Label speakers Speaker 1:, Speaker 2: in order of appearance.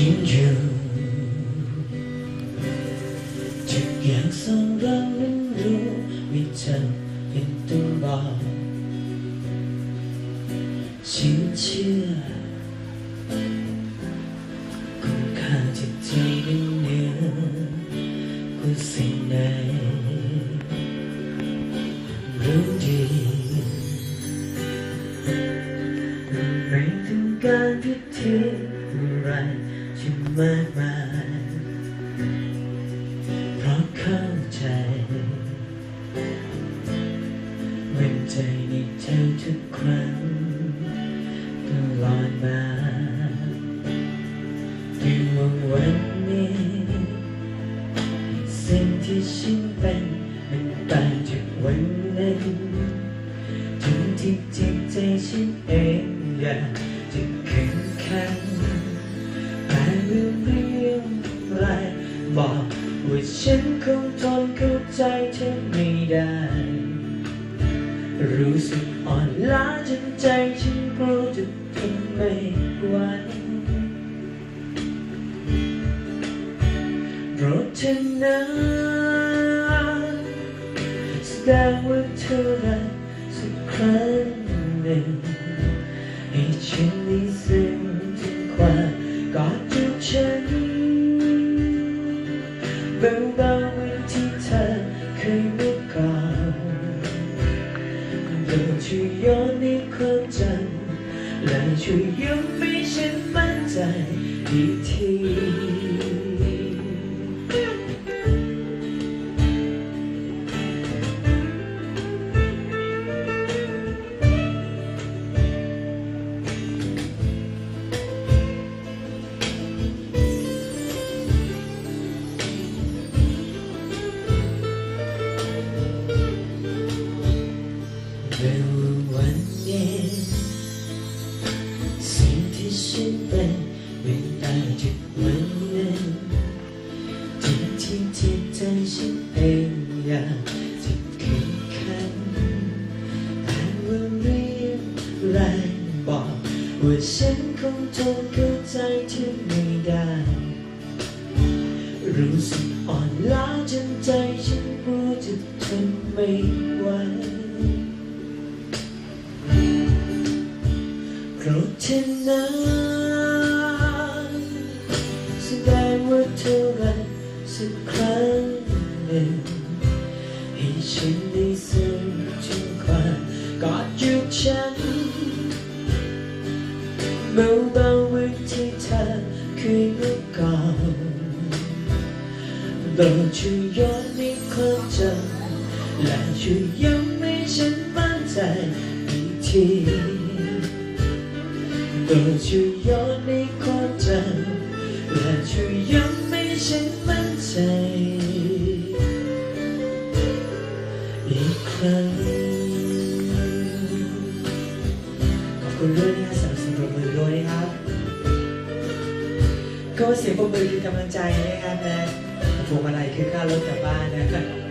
Speaker 1: จริงอยู่ทุกอย่างสองเรานั้นรู้ไม่จำเป็นต้องบอกฉันเชื่อคุณค่าที่ใจเป็นเหนือกว่าสิ่งใดรู้ดีไม่ต้องการพิธีอะไร ที่มากมายเพราะเข้าใจเป็นใจในเธอทุกครั้งตลอดมาอยู่วันนี้ สิ่งที่ฉันเป็นมันต่างจากวันนั้นถึงที่จิตใจฉันเองอยากจะแข็งแข็ง ว่าฉันคงทนเข้าใจเธอไม่ได้ รู้สึกอ่อนล้าจนใจฉันกลัวจะทนไม่ไหวโปรดเธอนะแสดงว่าเธอรักสักครั้งหนึ่งให้ฉันได้ซึ้ง อนในความจำและช่วยย้ำให้ฉันมั่นใจอีกที วันนี้สิ่งที่ฉันเป็นไม่ต่างจากวันนั้นที่ที่ที่ใจฉันเองอยากจะเข้มแข็งแต่ว่าเรียกแรงบอกว่าฉันคงทนเข้าใจเธอไม่ได้ รู้สึกอ่อนล้าจนใจฉันกลัวจะทนไม่ ไหวโปรดเธอนแสดงว่าเธอรักสักครั้งหนึ่งให้ฉันได้ซึ้งถึงความกอดจุกฉันเบาๆเหมือนที่เธอเคยเมื่อก่อนโปรดช่วยย้อนในความจำและช่วยย้ำให้ฉันมั่นใจอีกที โปรดช่วยย้อนในความจำและช่วยย้ำให้ฉันมั่นใจ อีกครั้ง
Speaker 2: ขอบคุณด้วยนะครับสำหรับเสียงปรบมือด้วยนะครับ ก็เสียงปรบมือคือกำลังใจนะครับนะพวงมาลัยคือค่ารถกลับบ้านนะครับ